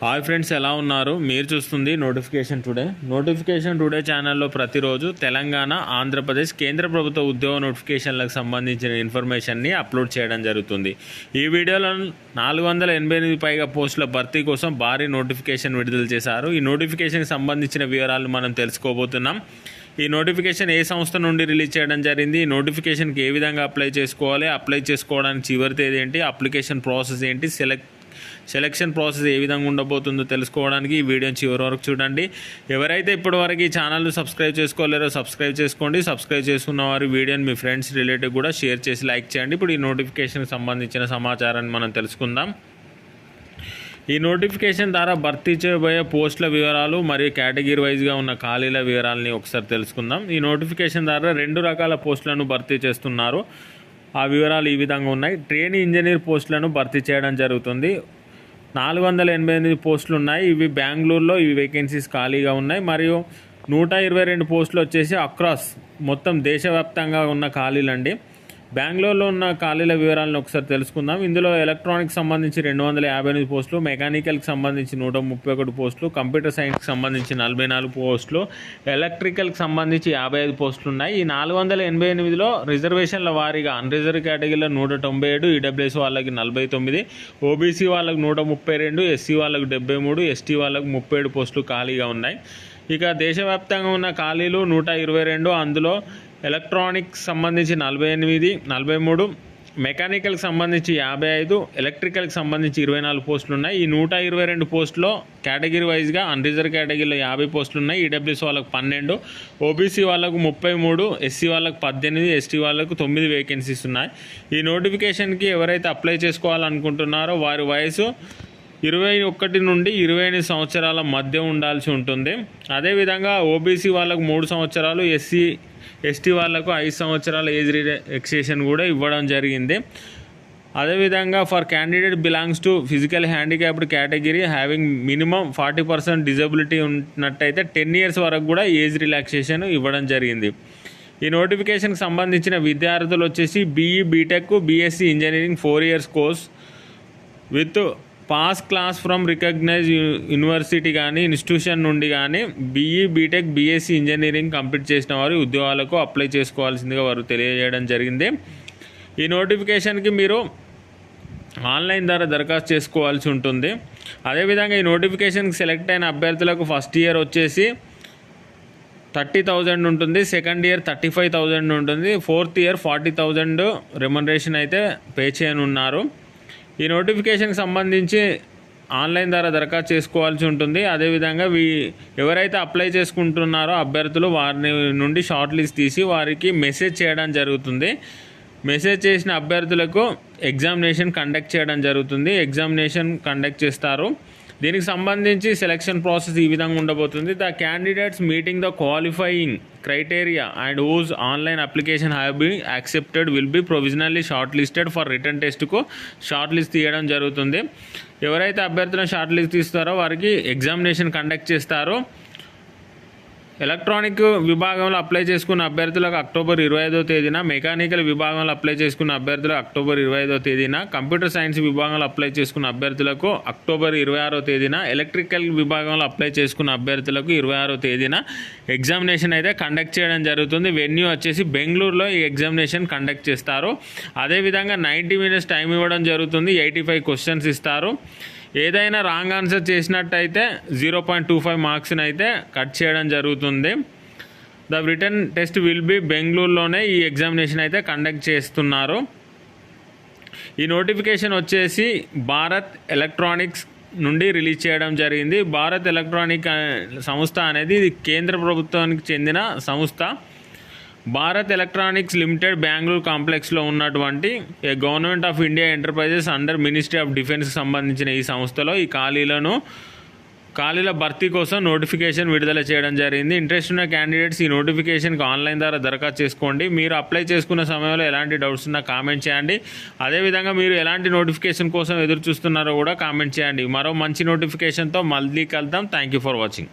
Hi friends ఎలా ఉన్నారు? మీరు చూస్తుంది నోటిఫికేషన్ టుడే నోటిఫికేషన్ టుడే ఛానల్లో ప్రతిరోజు తెలంగాణ ఆంధ్రప్రదేశ్ కేంద్ర ప్రభుత్వ ఉద్యోగ నోటిఫికేషన్లకు సంబంధించిన ఇన్ఫర్మేషన్ని అప్లోడ్ చేయడం జరుగుతుంది. ఈ వీడియోలో నాలుగు వందల ఎనభై ఎనిమిది పైగా పోస్టుల భర్తీ కోసం భారీ నోటిఫికేషన్ విడుదల చేశారు. ఈ నోటిఫికేషన్కి సంబంధించిన వివరాలు మనం తెలుసుకోబోతున్నాం. ఈ నోటిఫికేషన్ ఏ సంస్థ నుండి రిలీజ్ చేయడం జరిగింది? ఈ నోటిఫికేషన్కి ఏ విధంగా అప్లై చేసుకోవాలి? అప్లై చేసుకోవడానికి చివరి తేదీ ఏంటి? అప్లికేషన్ ప్రాసెస్ ఏంటి? సెలెక్ట్ సెలక్షన్ ప్రాసెస్ ఏ విధంగా ఉండబోతుందో తెలుసుకోవడానికి ఈ వీడియోని చివరి వరకు చూడండి. ఎవరైతే ఇప్పటివరకు ఈ ఛానల్ని సబ్స్క్రైబ్ చేసుకోలేరో సబ్స్క్రైబ్ చేసుకోండి. సబ్స్క్రైబ్ చేసుకున్న వారు వీడియోని మీ ఫ్రెండ్స్ రిలేటివ్ కూడా షేర్ చేసి లైక్ చేయండి. ఇప్పుడు ఈ నోటిఫికేషన్కి సంబంధించిన సమాచారాన్ని మనం తెలుసుకుందాం. ఈ నోటిఫికేషన్ ద్వారా భర్తీ చేయబోయే పోస్టుల వివరాలు మరియు కేటగిరీ వైజ్గా ఉన్న ఖాళీల వివరాలని ఒకసారి తెలుసుకుందాం. ఈ నోటిఫికేషన్ ద్వారా రెండు రకాల పోస్టులను భర్తీ చేస్తున్నారు. ఆ వివరాలు ఈ విధంగా ఉన్నాయి. ట్రైనీ ఇంజనీర్ పోస్టులను భర్తీ చేయడం జరుగుతుంది. నాలుగు వందల ఎనభై ఎనిమిది పోస్టులు ఉన్నాయి ఇవి బెంగళూరులో ఈ వేకెన్సీస్ ఖాళీగా ఉన్నాయి. మరియు నూట ఇరవై రెండు పోస్టులు వచ్చేసి అక్రాస్ మొత్తం దేశవ్యాప్తంగా ఉన్న ఖాళీలండి. బెంగళూరులో ఉన్న ఖాళీల వివరాలను ఒకసారి తెలుసుకుందాం. ఇందులో ఎలక్ట్రానిక్ సంబంధించి రెండు వందల యాభై ఎనిమిది పోస్టులు మెకానికల్కి సంబంధించి నూట ముప్పై ఒకటి పోస్టులు కంప్యూటర్ సైన్స్కి సంబంధించి నలభై నాలుగు పోస్టులు ఎలక్ట్రికల్కి సంబంధించి యాభై ఐదు పోస్టులు ఉన్నాయి. ఈ నాలుగు వందల ఎనభై ఎనిమిదిలో రిజర్వేషన్ల వారీగా అన్రిజర్వ్ కేటగిరీలో నూట తొంభై ఏడు ఈడబ్ల్యూఎస్ వాళ్ళకి నలభై తొమ్మిది ఓబీసీ వాళ్ళకి నూట ముప్పై రెండు ఎస్సీ వాళ్ళకు డెబ్బై మూడు ఎస్టీ వాళ్ళకు ముప్పై ఏడు పోస్టులు ఖాళీగా ఉన్నాయి. ఇక దేశవ్యాప్తంగా ఉన్న ఖాళీలు నూట ఇరవై రెండు అందులో ఎలక్ట్రానిక్స్ సంబంధించి నలభై ఎనిమిది నలభై మూడు మెకానికల్కి సంబంధించి యాభై ఐదు ఎలక్ట్రికల్కి సంబంధించి ఇరవై నాలుగు పోస్టులు ఉన్నాయి. ఈ నూట ఇరవై రెండు పోస్టులో కేటగిరీ వైజ్గా అన్రిజర్వ్ కేటగిరీలో యాభై పోస్టులు ఉన్నాయి. ఈడబ్ల్యూసీ వాళ్ళకు పన్నెండు ఓబీసీ వాళ్ళకు ముప్పై మూడు ఎస్సీ వాళ్ళకు పద్దెనిమిది ఎస్టీ వాళ్ళకు తొమ్మిది వేకెన్సీస్ ఉన్నాయి. ఈ నోటిఫికేషన్కి ఎవరైతే అప్లై చేసుకోవాలనుకుంటున్నారో వారి వయసు ఇరవై ఒకటి నుండి ఇరవై ఎనిమిది సంవత్సరాల మధ్య ఉండాల్సి ఉంటుంది. అదేవిధంగా ఓబీసీ వాళ్ళకు మూడు సంవత్సరాలు ఎస్సీ ఎస్టీ వాళ్ళకు ఐదు సంవత్సరాల ఏజ్ రిలాక్సేషన్ కూడా ఇవ్వడం జరిగింది. అదేవిధంగా for candidate belongs to physical handicapped category having minimum forty percent disability ఉన్నట్టయితే టెన్ ఇయర్స్ వరకు కూడా ఏజ్ రిలాక్సేషన్ ఇవ్వడం జరిగింది. ఈ నోటిఫికేషన్కి సంబంధించిన విద్యార్థులు వచ్చేసి BE BTech BSc engineering four years course with pass class from recognise university కానీ ఇన్స్టిట్యూషన్ నుండి కానీ BE BTech BSc engineering complete చేసిన వారు ఉద్యోగాలకు అప్లై చేసుకోవాల్సిందిగా వారు తెలియజేయడం జరిగింది. ఈ నోటిఫికేషన్కి మీరు ఆన్లైన్ ద్వారా దరఖాస్తు చేసుకోవాల్సి ఉంటుంది. అదేవిధంగా ఈ నోటిఫికేషన్కి సెలెక్ట్ అయిన అభ్యర్థులకు ఫస్ట్ ఇయర్ వచ్చేసి థర్టీ థౌజండ్ ఉంటుంది second year thirty five thousand ఉంటుంది fourth year forty thousand remuneration అయితే పే చేయనున్నారు. ఈ నోటిఫికేషన్కి సంబంధించి ఆన్లైన్ ద్వారా దరఖాస్తు చేసుకోవాల్సి ఉంటుంది. అదేవిధంగా వీ ఎవరైతే అప్లై చేసుకుంటున్నారో అభ్యర్థులు వారిని నుండి షార్ట్ లిస్ట్ తీసి వారికి మెసేజ్ చేయడం జరుగుతుంది. మెసేజ్ చేసిన అభ్యర్థులకు ఎగ్జామినేషన్ కండక్ట్ చేయడం జరుగుతుంది. ఎగ్జామినేషన్ కండక్ట్ చేస్తారు. దీనికి సంబంధించి సెలక్షన్ ప్రాసెస్ ఈ విధంగా ఉండబోతుంది. The candidates meeting the qualifying criteria and whose online application have be accepted will be provisionally short listed for written టెస్ట్కు short list తీయడం జరుగుతుంది. ఎవరైతే అభ్యర్థులను షార్ట్ లిస్ట్ తీస్తారో వారికి ఎగ్జామినేషన్ కండక్ట్ చేస్తారో. ఎలక్ట్రానిక్ విభాగంలో అప్లై చేసుకున్న అభ్యర్థులకు అక్టోబర్ ఇరవై ఐదో తేదీన మెకానికల్ విభాగంలో అప్లై చేసుకున్న అభ్యర్థులకు అక్టోబర్ ఇరవై ఐదో తేదీన కంప్యూటర్ సైన్స్ విభాగంలో అప్లై చేసుకున్న అభ్యర్థులకు అక్టోబర్ ఇరవై ఆరో తేదీన ఎలక్ట్రికల్ విభాగంలో అప్లై చేసుకున్న అభ్యర్థులకు ఇరవై ఆరో తేదీన ఎగ్జామినేషన్ అయితే కండక్ట్ చేయడం జరుగుతుంది. వెన్యూ వచ్చేసి బెంగళూరులో ఈ ఎగ్జామినేషన్ కండక్ట్ చేస్తారు. అదేవిధంగా నైంటీ మినిట్స్ టైం ఇవ్వడం జరుగుతుంది. ఎయిటీ ఫైవ్ క్వశ్చన్స్ ఇస్తారు. ఏదైనా రాంగ్ ఆన్సర్ చేసినట్టయితే జీరో పాయింట్ టూ ఫైవ్ మార్క్స్ని అయితే కట్ చేయడం జరుగుతుంది. The written test will be బెంగళూరులోనే ఈ ఎగ్జామినేషన్ అయితే కండక్ట్ చేస్తున్నారు. ఈ నోటిఫికేషన్ వచ్చేసి భారత్ ఎలక్ట్రానిక్స్ నుండి రిలీజ్ చేయడం జరిగింది. భారత్ ఎలక్ట్రానిక్ సంస్థ అనేది ఇది కేంద్ర ప్రభుత్వానికి చెందిన సంస్థ. భారత్ ఎలక్ట్రానిక్స్ లిమిటెడ్ బెంగళూరు కాంప్లెక్స్లో ఉన్నటువంటి government of India enterprises under ministry of డిఫెన్స్కి సంబంధించిన ఈ సంస్థలో ఈ ఖాళీలను ఖాళీల భర్తీ కోసం నోటిఫికేషన్ విడుదల చేయడం జరిగింది. ఇంట్రెస్ట్ ఉన్న క్యాండిడేట్స్ ఈ నోటిఫికేషన్కి ఆన్లైన్ ద్వారా దరఖాస్తు చేసుకోండి. మీరు అప్లై చేసుకున్న సమయంలో ఎలాంటి డౌట్స్ ఉన్నా కామెంట్ చేయండి. అదేవిధంగా మీరు ఎలాంటి నోటిఫికేషన్ కోసం ఎదురు చూస్తున్నారో కూడా కామెంట్ చేయండి. మరో మంచి నోటిఫికేషన్తో మళ్ళీ కలుద్దాం థ్యాంక్ యూ ఫర్ వాచింగ్